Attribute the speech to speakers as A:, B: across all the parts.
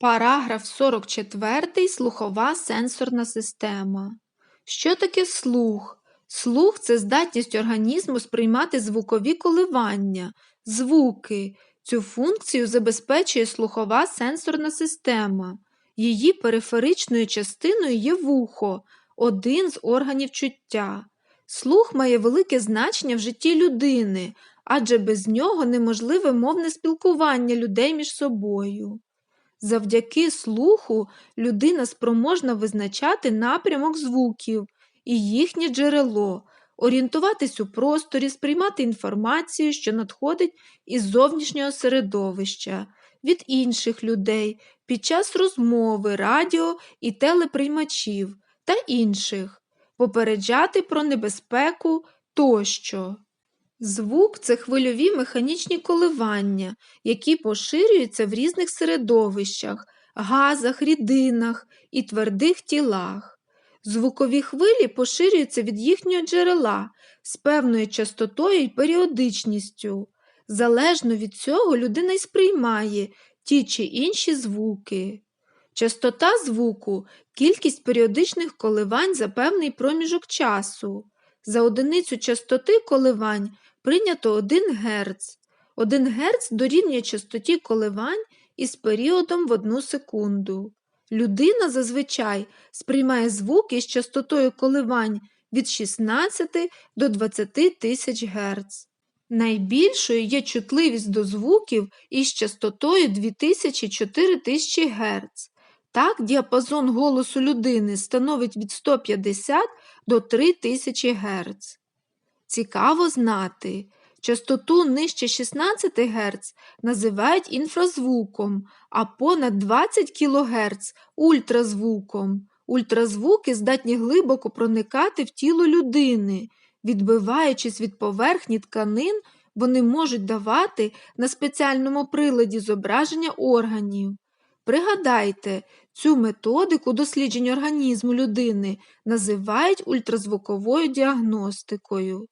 A: Параграф 44. Слухова сенсорна система. Що таке слух? Слух це здатність організму сприймати звукові коливання, звуки. Цю функцію забезпечує слухова сенсорна система. Її периферичною частиною є вухо, один з органів чуття. Слух має велике значення в житті людини, адже без нього неможливе мовне спілкування людей між собою. Завдяки слуху людина спроможна визначати напрямок звуків і їхнє джерело, орієнтуватись у просторі, сприймати інформацію, що надходить із зовнішнього середовища, від інших людей під час розмови, радіо і телеприймачів та інших, попереджати про небезпеку тощо. Звук це хвильові механічні коливання, які поширюються в різних середовищах, газах, рідинах і твердих тілах. Звукові хвилі поширюються від їхнього джерела з певною частотою і періодичністю. Залежно від цього людина й сприймає ті чи інші звуки. Частота звуку кількість періодичних коливань за певний проміжок часу. За одиницю частоти коливань прийнято 1 Гц. 1 Гц дорівнює частоті коливань із періодом в 1 секунду. Людина зазвичай сприймає звуки з частотою коливань від 16 до 20 тисяч Гц. Найбільшою є чутливість до звуків із частотою 2000-4000 Гц. Так, діапазон голосу людини становить від 150 до 3000 Гц. Цікаво знати, частоту нижче 16 Гц називають інфразвуком, а понад 20 кГц ультразвуком. Ультразвуки здатні глибоко проникати в тіло людини. Відбиваючись від поверхні тканин, вони можуть давати на спеціальному приладі зображення органів. Пригадайте, цю методику дослідження організму людини називають ультразвуковою діагностикою.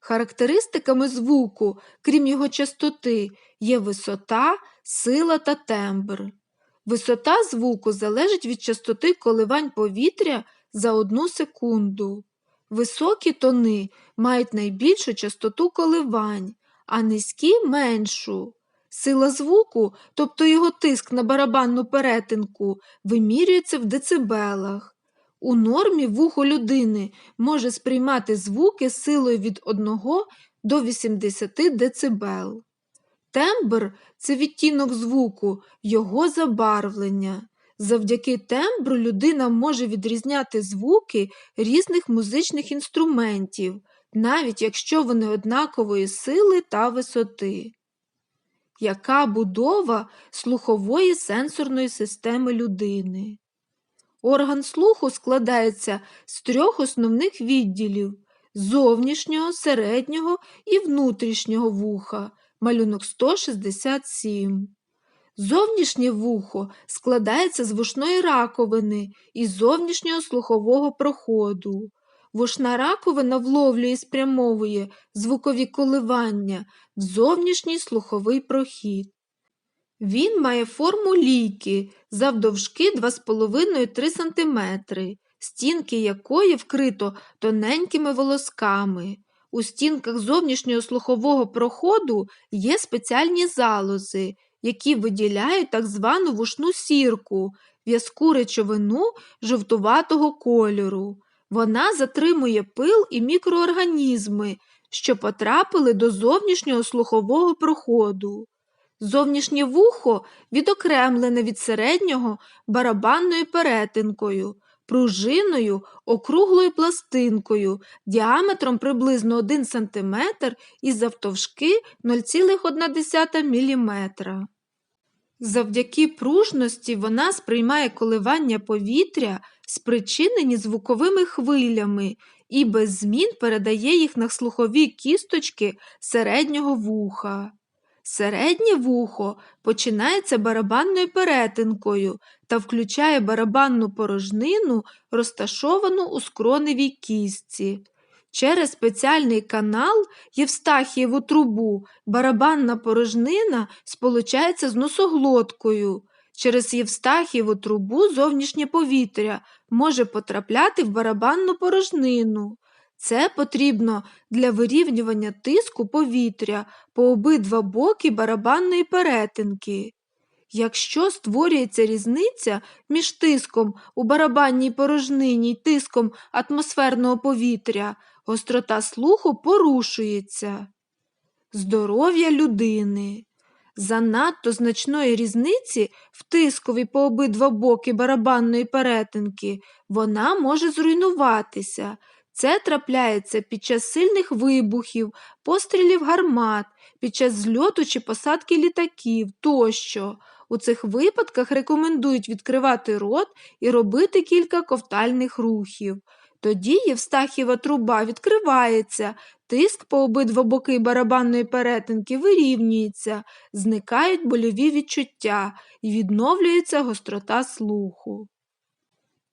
A: Характеристиками звуку, крім його частоти, є висота, сила та тембр. Висота звуку залежить від частоти коливань повітря за одну секунду. Високі тони мають найбільшу частоту коливань, а низькі меншу. Сила звуку, тобто його тиск на барабанну перетинку, вимірюється в децибелах. У нормі вухо людини може сприймати звуки силою від 1 до 80 децибел. Тембр це відтінок звуку, його забарвлення. Завдяки тембру людина може відрізняти звуки різних музичних інструментів, навіть якщо вони однакової сили та висоти. Яка будова слухової сенсорної системи людини? Орган слуху складається з трьох основних відділів зовнішнього, середнього і внутрішнього вуха, малюнок 167. Зовнішнє вухо складається з вушної раковини і зовнішнього слухового проходу. Вушна раковина вловлює і спрямовує звукові коливання в зовнішній слуховий прохід. Він має форму лійки завдовжки 2,5-3 см, стінки якої вкрито тоненькими волосками. У стінках зовнішнього слухового проходу є спеціальні залози, які виділяють так звану вушну сірку, в'язку речовину жовтуватого кольору. Вона затримує пил і мікроорганізми, що потрапили до зовнішнього слухового проходу. Зовнішнє вухо відокремлене від середнього барабанною перетинкою, пружиною, округлою пластинкою, діаметром приблизно 1 см і завтовшки 0,1 мм. Завдяки пружності вона сприймає коливання повітря, спричинені звуковими хвилями, і без змін передає їх на слухові кісточки середнього вуха. Середнє вухо починається барабанною перетинкою та включає барабанну порожнину, розташовану у скроневій кістці. Через спеціальний канал Євстахієву трубу барабанна порожнина сполучається з носоглоткою. Через Євстахієву трубу зовнішнє повітря може потрапляти в барабанну порожнину. Це потрібно для вирівнювання тиску повітря по обидва боки барабанної перетинки. Якщо створюється різниця між тиском у барабанній порожнині й тиском атмосферного повітря, гострота слуху порушується. Здоров'я людини. Занадто значної різниці в тискові по обидва боки барабанної перетинки вона може зруйнуватися. Це трапляється під час сильних вибухів, пострілів гармат, під час зльоту чи посадки літаків тощо. У цих випадках рекомендують відкривати рот і робити кілька ковтальних рухів. Тоді Євстахіва труба відкривається, тиск по обидва боки барабанної перетинки вирівнюється, зникають больові відчуття і відновлюється гострота слуху.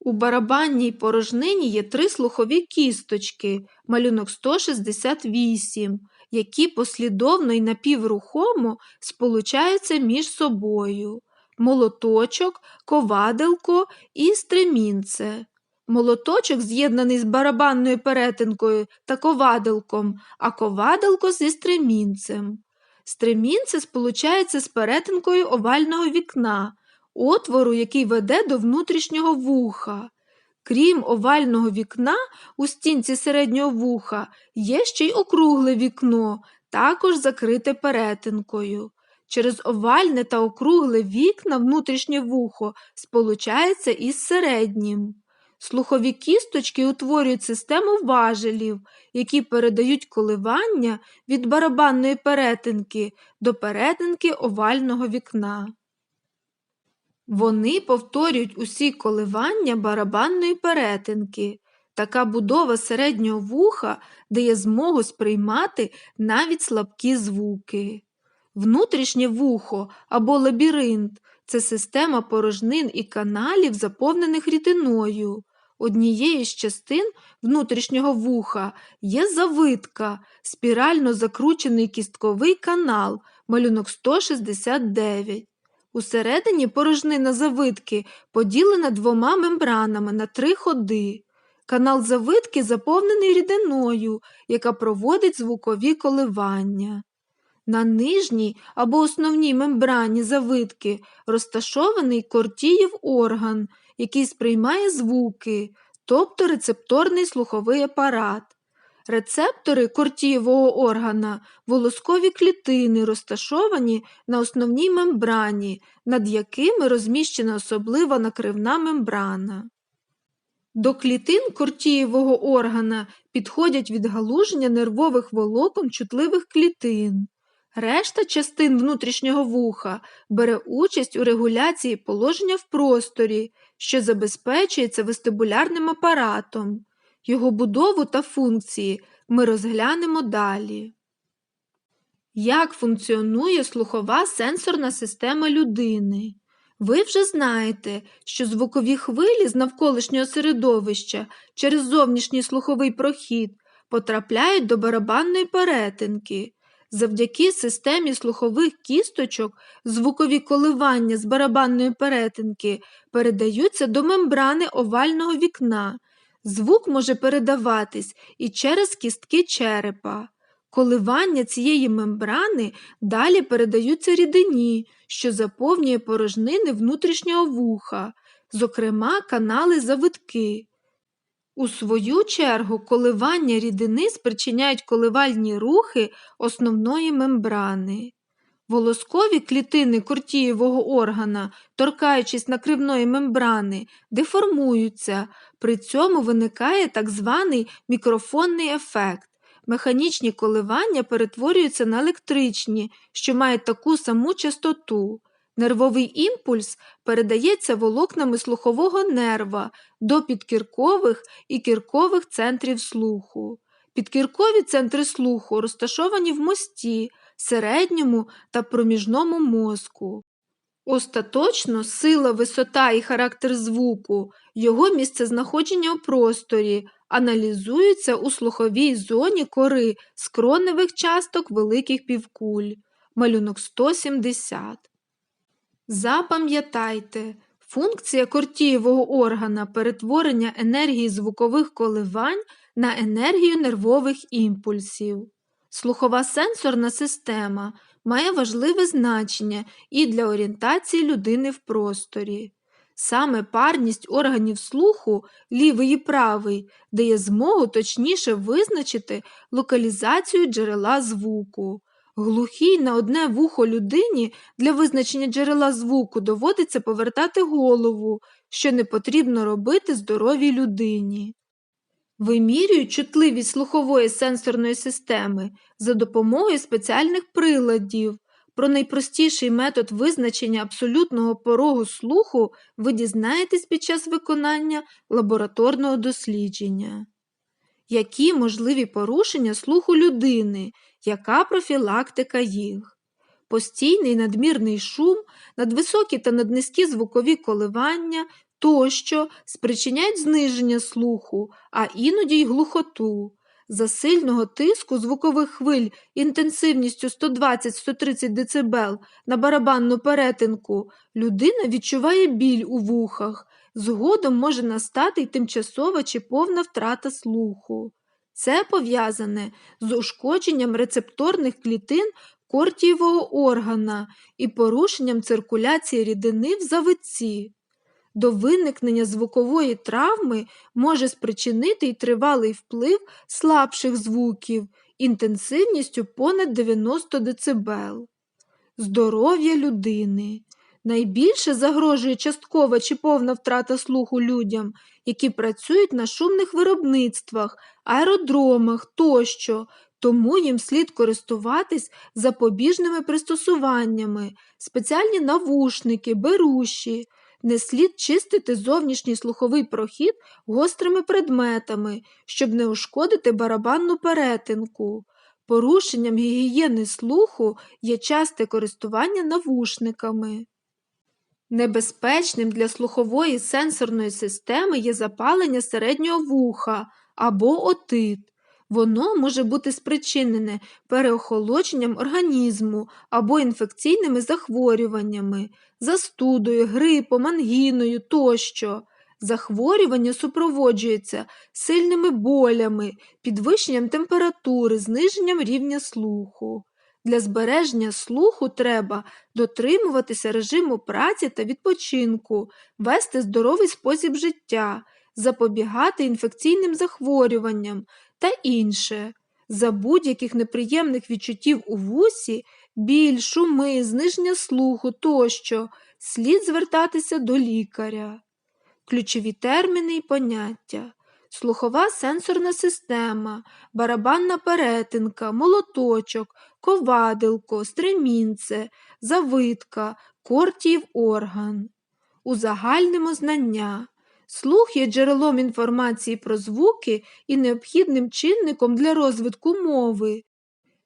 A: У барабанній порожнині є три слухові кісточки, малюнок 168, які послідовно і напіврухомо сполучаються між собою. Молоточок, коваделко і стремінце. Молоточок з'єднаний з барабанною перетинкою та коваделком, а коваделко зі стремінцем. Стремінце сполучається з перетинкою овального вікна, отвору, який веде до внутрішнього вуха. Крім овального вікна, у стінці середнього вуха є ще й округле вікно, також закрите перетинкою. Через овальне та округле вікна внутрішнє вухо сполучається із середнім. Слухові кісточки утворюють систему важелів, які передають коливання від барабанної перетинки до перетинки овального вікна. Вони повторюють усі коливання барабанної перетинки. Така будова середнього вуха дає змогу сприймати навіть слабкі звуки. Внутрішнє вухо або лабіринт це система порожнин і каналів, заповнених рідиною. Однією з частин внутрішнього вуха є завитка, спірально закручений кістковий канал, малюнок 169. Усередині порожнина завитки поділена двома мембранами на три ходи. Канал завитки заповнений рідиною, яка проводить звукові коливання. На нижній або основній мембрані завитки розташований кортіїв орган, який сприймає звуки, тобто рецепторний слуховий апарат. Рецептори кортієвого органа волоскові клітини, розташовані на основній мембрані, над якими розміщена особлива накривна мембрана. До клітин кортієвого органа підходять відгалуження нервових волокон чутливих клітин. Решта частин внутрішнього вуха бере участь у регуляції положення в просторі, що забезпечується вестибулярним апаратом. Його будову та функції ми розглянемо далі. Як функціонує слухова сенсорна система людини? Ви вже знаєте, що звукові хвилі з навколишнього середовища через зовнішній слуховий прохід потрапляють до барабанної перетинки. Завдяки системі слухових кісточок звукові коливання з барабанної перетинки передаються до мембрани овального вікна. Звук може передаватись і через кістки черепа. Коливання цієї мембрани далі передаються рідині, що заповнює порожнини внутрішнього вуха, зокрема канали завитки. У свою чергу коливання рідини спричиняють коливальні рухи основної мембрани. Волоскові клітини кортієвого органа, торкаючись накривної мембрани, деформуються, при цьому виникає так званий мікрофонний ефект. Механічні коливання перетворюються на електричні, що мають таку саму частоту. Нервовий імпульс передається волокнами слухового нерва до підкіркових і кіркових центрів слуху. Підкіркові центри слуху розташовані в мості, середньому та проміжному мозку. Остаточно сила, висота і характер звуку, його місцезнаходження у просторі аналізуються у слуховій зоні кори скроневих часток великих півкуль, малюнок 170. Запам'ятайте, функція кортієвого органа перетворення енергії звукових коливань на енергію нервових імпульсів. Слухова сенсорна система має важливе значення і для орієнтації людини в просторі. Саме парність органів слуху, лівий і правий, дає змогу точніше визначити локалізацію джерела звуку. Глухій на одне вухо людині для визначення джерела звуку доводиться повертати голову, що не потрібно робити здоровій людині. Вимірюють чутливість слухової сенсорної системи за допомогою спеціальних приладів. Про найпростіший метод визначення абсолютного порогу слуху ви дізнаєтесь під час виконання лабораторного дослідження. Які можливі порушення слуху людини, яка профілактика їх? Постійний надмірний шум, надвисокі та наднизькі звукові коливання тощо спричиняють зниження слуху, а іноді й глухоту. За сильного тиску звукових хвиль інтенсивністю 120-130 дБ на барабанну перетинку людина відчуває біль у вухах, згодом може настати й тимчасова чи повна втрата слуху. Це пов'язане з ушкодженням рецепторних клітин кортієвого органа і порушенням циркуляції рідини в завитці. До виникнення звукової травми може спричинити й тривалий вплив слабших звуків інтенсивністю понад 90 дБ. Здоров'я людини. Найбільше загрожує часткова чи повна втрата слуху людям, які працюють на шумних виробництвах, аеродромах тощо, тому їм слід користуватись запобіжними пристосуваннями, спеціальні навушники, беруші. Не слід чистити зовнішній слуховий прохід гострими предметами, щоб не ушкодити барабанну перетинку. Порушенням гігієни слуху є часте користування навушниками. Небезпечним для слухової сенсорної системи є запалення середнього вуха або отит. Воно може бути спричинене переохолодженням організму або інфекційними захворюваннями, застудою, грипом, ангіною тощо. Захворювання супроводжується сильними болями, підвищенням температури, зниженням рівня слуху. Для збереження слуху треба дотримуватися режиму праці та відпочинку, вести здоровий спосіб життя, запобігати інфекційним захворюванням та інше. За будь-яких неприємних відчуттів у вусі, біль, шуми, зниження слуху тощо, слід звертатися до лікаря. Ключові терміни і поняття. Слухова сенсорна система, барабанна перетинка, молоточок, ковадилко, стремінце, завитка, кортіїв орган. Узагальнимо знання. Слух є джерелом інформації про звуки і необхідним чинником для розвитку мови.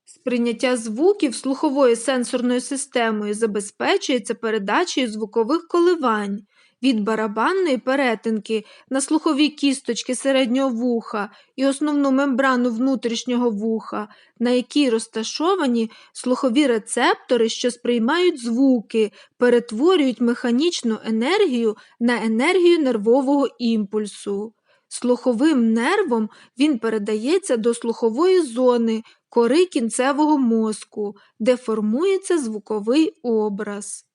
A: Сприйняття звуків слуховою сенсорною системою забезпечується передачею звукових коливань від барабанної перетинки на слухові кісточки середнього вуха і основну мембрану внутрішнього вуха, на якій розташовані слухові рецептори, що сприймають звуки, перетворюють механічну енергію на енергію нервового імпульсу. Слуховим нервом він передається до слухової зони кори кінцевого мозку, де формується звуковий образ.